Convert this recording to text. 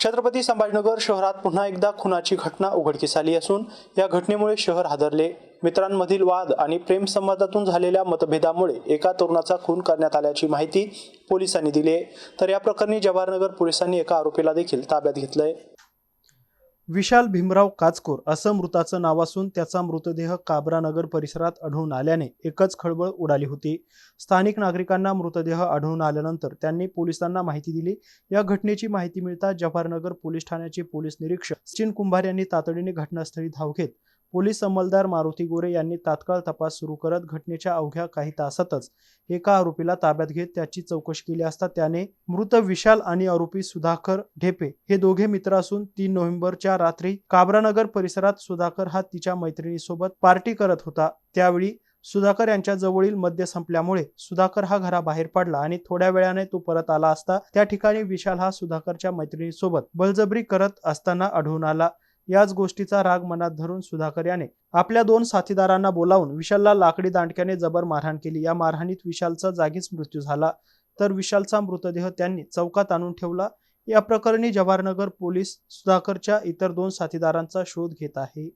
छत्रपती संभाजीनगर शहरात पुन्हा एकदा खुनाची घटना उघडकीस आली असून या घटनेमुळे शहर हादरले. मित्रांमधील वाद आणि प्रेमसंवादातून झालेल्या मतभेदामुळे एका तरुणाचा खून करण्यात आल्याची माहिती पोलिसांनी दिली आहे. तर या प्रकरणी जवाहरनगर पोलिसांनी एका आरोपीला देखील ताब्यात घेतलंय. विशाल भीमराव काचकोर असं मृताचं नाव असून त्याचा मृतदेह काबरानगर परिसरात आढळून आल्याने एकच खळबळ उडाली होती. स्थानिक नागरिकांना मृतदेह आढळून आल्यानंतर त्यांनी पोलिसांना माहिती दिली. या घटनेची माहिती मिळता जवाहरनगर पोलीस ठाण्याचे पोलीस निरीक्षक सचिन कुंभार यांनी तातडीने घटनास्थळी धाव घेत पोलीस अंमलदार मारुती गोरे यांनी तात्काळ तपास सुरू करत घटनेच्या अवघ्या काही तासातच एका आरोपीला ताब्यात घेत त्याची चौकशी केली असता त्याने मृत विशाल आणि आरोपी सुधाकर ढेपे हे दोघे मित्र असून तीन नोव्हेंबरच्या रात्री काबरानगर परिसरात सुधाकर हा तिच्या मैत्रिणीसोबत पार्टी करत होता. त्यावेळी सुधाकर यांच्या जवळील मद्य संपल्यामुळे सुधाकर हा घराबाहेर पडला आणि थोड्या वेळाने तो परत आला असता त्या ठिकाणी विशाल हा सुधाकरच्या मैत्रिणीसोबत बळजबरी करत असताना आढळून आला. याच गोष्टीचा राग मनात धरून सुधाकर याने आपल्या दोन साथीदारांना बोलावून विशालला लाकडी दांडक्याने जबर मारहाण केली. या मारहाणीत विशालचा जागीच मृत्यू झाला. तर विशालचा मृतदेह त्यांनी चौकात आणून ठेवला. या प्रकरणी जवाहरनगर पोलीस सुधाकरच्या इतर दोन साथीदारांचा शोध घेत आहे.